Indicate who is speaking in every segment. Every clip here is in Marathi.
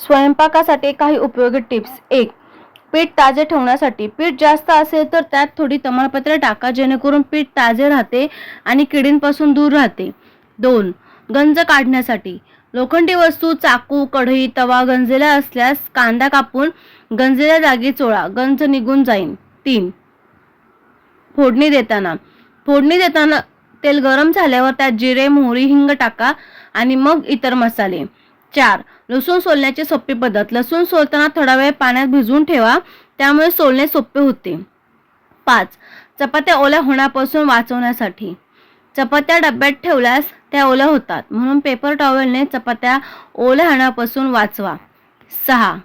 Speaker 1: स्वयंपाकासाठी काही उपयोगी टिप्स. एक पीठ ताजे ठेवण्यासाठी. पीठ जास्त असेल तर त्यात थोडी तमालपत्रे टाका जेणेकरून पीठ ताजे राहते आणि किडींपासून दूर राहते. दोन गंज काढण्यासाठी. लोखंडी वस्तू चाकू कढई तवा गंजलेला असल्यास कांदा कापून गंजलेल्या जागी चोळा. गंज निघून जाईल तीन फोडणी देताना. फोडणी देताना तेल गरम झाल्यावर त्यात जिरे मोहरी हिंग टाका आणि मग इतर मसाले. चार. लसूण सोलण्याची सोपी पद्धत. लसूण सोलताना थोडा वेळ पाण्यात भिजवून ठेवा. त्यामुळे सोलणे सोपे होते. पाच. चपात्या ओल्या होण्यापासून वाचवण्यासाठी. चपात्या डब्यात ठेवल्यास त्या ओल्या होतात. म्हणून पेपर टॉवेलने चपात्या ओल्या होण्यापासून वाचवा. सहा.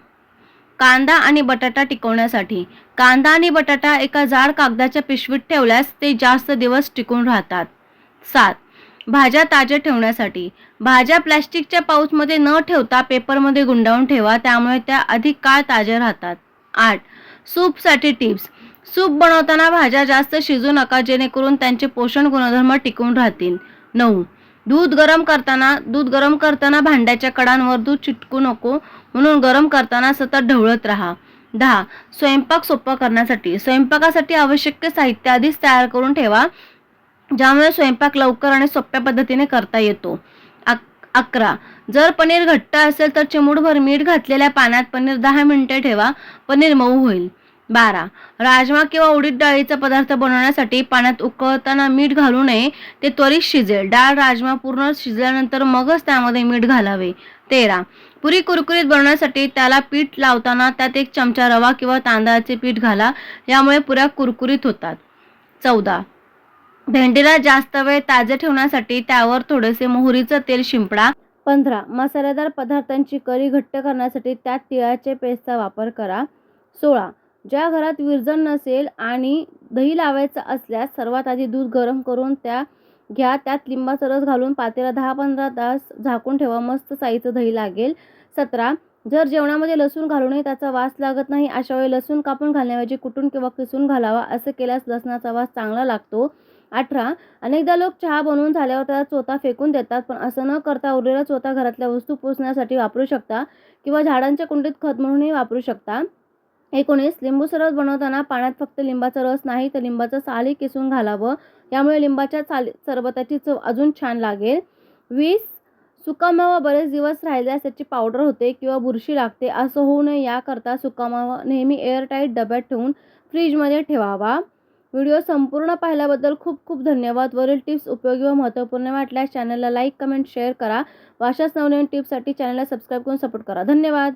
Speaker 1: कांदा आणि बटाटा टिकवण्यासाठी. कांदा आणि बटाटा एका जाड कागदाच्या पिशवीत ठेवल्यास ते जास्त दिवस टिकून राहतात. सात. भाज्या ताज्या ठेवण्यासाठी. भाज्या प्लॅस्टिकच्या पाऊचमध्ये न ठेवता पेपरमध्ये गुंडाळून ठेवा त्यामुळे त्या अधिक काळ ताज्या राहतात. आठ. सूपसाठी टिप्स. सूप बनवताना भाज्या जास्त शिजू नका जेणेकरून त्यांचे पोषण गुणधर्म टिकून राहतील. नऊ. दूध गरम करताना दूध गरम करताना भांड्याच्या कडांवर दूध चिटकू नको म्हणून गरम करताना सतत ढवळत राहा. दहा. स्वयंपाक सोपा करण्यासाठी. स्वयंपाकासाठी आवश्यक साहित्य आधीच तयार करून ठेवा. ज्यामुळे स्वयंपाक लवकर आणि सोप्या पद्धतीने करता येतो. अक अकरा. जर पनीर घट्ट असेल तर चिमूटभर मीठ घातलेल्या पाण्यात पनीर दहा मिनिटे ठेवा. पनीर मऊ होईल. बारा. राजमा किंवा उडीद डाळीचा पदार्थ बनवण्यासाठी पाण्यात उकळताना मीठ घालू नये. ते त्वरित शिजेल. डाळ राजमा पूर्ण शिजल्यानंतर मगच त्यामध्ये मीठ घालावे. तेरा. पुरी कुरकुरीत बनवण्यासाठी त्याला पीठ लावताना त्यात एक चमचा रवा किंवा तांदळाचे पीठ घाला. यामुळे पुऱ्या कुरकुरीत होतात. चौदा. भेंडीला जास्त वेळ ताजे ठेवण्यासाठी त्यावर थोडेसे मोहरीचं तेल शिंपडा. पंधरा. मसालेदार पदार्थांची करी घट्ट करण्यासाठी त्यात तिळाचे पेस्टचा वापर करा. सोळा. ज्या घरात विरजण नसेल आणि दही लावायचं असल्यास सर्वात आधी दूध गरम करून त्या घ्या. त्यात लिंबाचा रस घालून पातेला दहा पंधरा तास झाकून ठेवा. मस्त साईचं दही लागेल. सतरा. जर जेवणामध्ये लसूण घालूनही त्याचा वास लागत नाही अशा वेळी लसूण कापून घालण्याऐवजी कुटून किंवा किसून घालावा. असं केल्यास लसणाचा वास चांगला लागतो. अठरा. अनेकदा लोक चहा बनवून झाल्यावर त्याचा चोथा फेकून देतात पण असं न करता उरलेला चोथा घरातल्या वस्तू पोसण्यासाठी वापरू शकता किंवा झाडांच्या कुंडीत खत म्हणूनही वापरू शकता. एकोणीस. लिंबू सरबत बनवताना पाण्यात फक्त लिंबाचा रस नाही तर लिंबाचं सालही किसून घालावं. यामुळे लिंबाच्या साली सरबताची चव अजून छान लागेल. वीस. सुकामावा बरेच दिवस राहिल्यास त्याची पावडर होते किंवा बुरशी लागते असं होऊ नये याकरता सुकामावा नेहमी एअरटाईट डब्यात ठेवून फ्रीजमध्ये ठेवावा. व्हिडिओ संपूर्ण पाहिल्याबद्दल खूप खूप धन्यवाद. वरील टिप्स उपयोगी व महत्त्वपूर्ण वाटल्यास चॅनलला लाईक कमेंट शेअर करा. व अशाच नवनवीन टिप्ससाठी चॅनलला सबस्क्राईब करून सपोर्ट करा. धन्यवाद.